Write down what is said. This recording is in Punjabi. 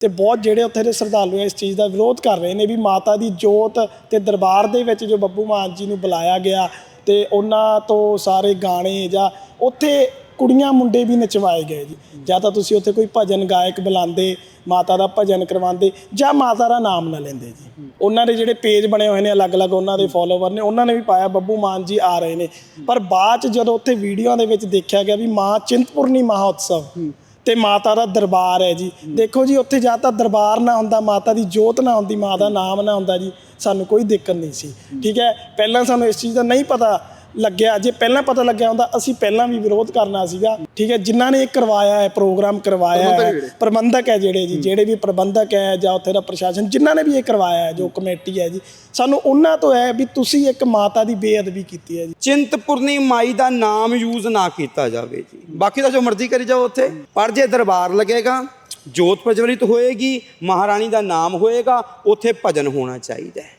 ਤੇ ਬਹੁਤ ਜਿਹੜੇ ਉੱਥੇ ਦੇ ਸ਼ਰਧਾਲੂ ਇਸ ਚੀਜ਼ ਦਾ ਵਿਰੋਧ ਕਰ ਰਹੇ ਨੇ ਵੀ ਮਾਤਾ ਦੀ ਜੋਤ ਤੇ ਦਰਬਾਰ ਦੇ ਵਿੱਚ ਜੋ ਬੱਬੂ ਮਾਨ ਜੀ ਨੂੰ ਬੁਲਾਇਆ ਗਿਆ ਤੇ ਉਹਨਾਂ ਤੋਂ ਸਾਰੇ ਗਾਣੇ ਜਾਂ ਉੱਥੇ ਕੁੜੀਆਂ ਮੁੰਡੇ ਵੀ ਨਚਵਾਏ ਗਏ ਜੀ। ਜਾਂ ਤਾਂ ਤੁਸੀਂ ਉੱਥੇ ਕੋਈ ਭਜਨ ਗਾਇਕ ਬੁਲਾਉਂਦੇ, ਮਾਤਾ ਦਾ ਭਜਨ ਕਰਵਾਉਂਦੇ ਜਾਂ ਮਾਤਾ ਦਾ ਨਾਮ ਨਾ ਲੈਂਦੇ ਜੀ। ਉਹਨਾਂ ਦੇ ਜਿਹੜੇ ਪੇਜ ਬਣੇ ਹੋਏ ਨੇ ਅਲੱਗ-ਅਲੱਗ ਉਹਨਾਂ ਦੇ ਫੋਲੋਵਰ ਨੇ, ਉਹਨਾਂ ਨੇ ਵੀ ਪਾਇਆ ਬੱਬੂ ਮਾਨ ਜੀ ਆ ਰਹੇ ਨੇ। ਪਰ ਬਾਅਦ ਚ ਜਦੋਂ ਉੱਥੇ ਵੀਡੀਓ ਦੇ ਵਿੱਚ ਦੇਖਿਆ ਗਿਆ ਵੀ ਮਾਂ ਚਿੰਤਪੁਰਨੀ ਮਹਾਉਤਸਵ ਤੇ ਮਾਤਾ ਦਾ ਦਰਬਾਰ ਹੈ ਜੀ। ਦੇਖੋ ਜੀ, ਉੱਥੇ ਜਾਂ ਤਾਂ ਦਰਬਾਰ ਨਾ ਹੁੰਦਾ, ਮਾਤਾ ਦੀ ਜੋਤ ਨਾ ਹੁੰਦੀ, ਮਾਂ ਦਾ ਨਾਮ ਨਾ ਹੁੰਦਾ ਜੀ। ਸਾਨੂੰ ਕੋਈ ਦਿੱਕਤ ਨਹੀਂ ਸੀ। ਠੀਕ ਹੈ? ਪਹਿਲਾਂ ਸਾਨੂੰ ਇਸ ਚੀਜ਼ ਦਾ ਨਹੀਂ ਪਤਾ ਲੱਗਿਆ। ਜੇ ਪਹਿਲਾਂ ਪਤਾ ਲੱਗਿਆ ਹੁੰਦਾ ਅਸੀਂ ਪਹਿਲਾਂ ਵੀ ਵਿਰੋਧ ਕਰਨਾ ਸੀਗਾ। ਠੀਕ ਹੈ ਜਿਨ੍ਹਾਂ ਨੇ ਇਹ ਕਰਵਾਇਆ ਹੈ ਪ੍ਰੋਗਰਾਮ ਕਰਵਾਇਆ ਹੈ ਪ੍ਰਬੰਧਕ ਹੈ ਜਿਹੜੇ ਜੀ ਜਿਹੜੇ ਵੀ ਪ੍ਰਬੰਧਕ ਹੈ ਜਾਂ ਉੱਥੇ ਦਾ ਪ੍ਰਸ਼ਾਸਨ ਜਿਨ੍ਹਾਂ ਨੇ ਵੀ ਇਹ ਕਰਵਾਇਆ ਹੈ ਜੋ ਕਮੇਟੀ ਹੈ ਜੀ। ਸਾਨੂੰ ਉਹਨਾਂ ਤੋਂ ਹੈ ਵੀ ਤੁਸੀਂ ਇੱਕ ਮਾਤਾ ਦੀ ਬੇਅਦਬੀ ਕੀਤੀ ਹੈ ਜੀ। ਚਿੰਤਪੁਰਨੀ ਮਾਈ ਦਾ ਨਾਮ ਯੂਜ਼ ਨਾ ਕੀਤਾ ਜਾਵੇ ਜੀ। ਬਾਕੀ ਤਾਂ ਜੋ ਮਰਜ਼ੀ ਕਰੀ ਜਾਓ ਉੱਥੇ। ਪਰ ਜੇ ਦਰਬਾਰ ਲੱਗੇਗਾ ਜੋਤ ਪ੍ਰਜਵਲਿਤ ਹੋਏਗੀ ਮਹਾਰਾਣੀ ਦਾ ਨਾਮ ਹੋਏਗਾ ਉੱਥੇ ਭਜਨ ਹੋਣਾ ਚਾਹੀਦਾ ਹੈ।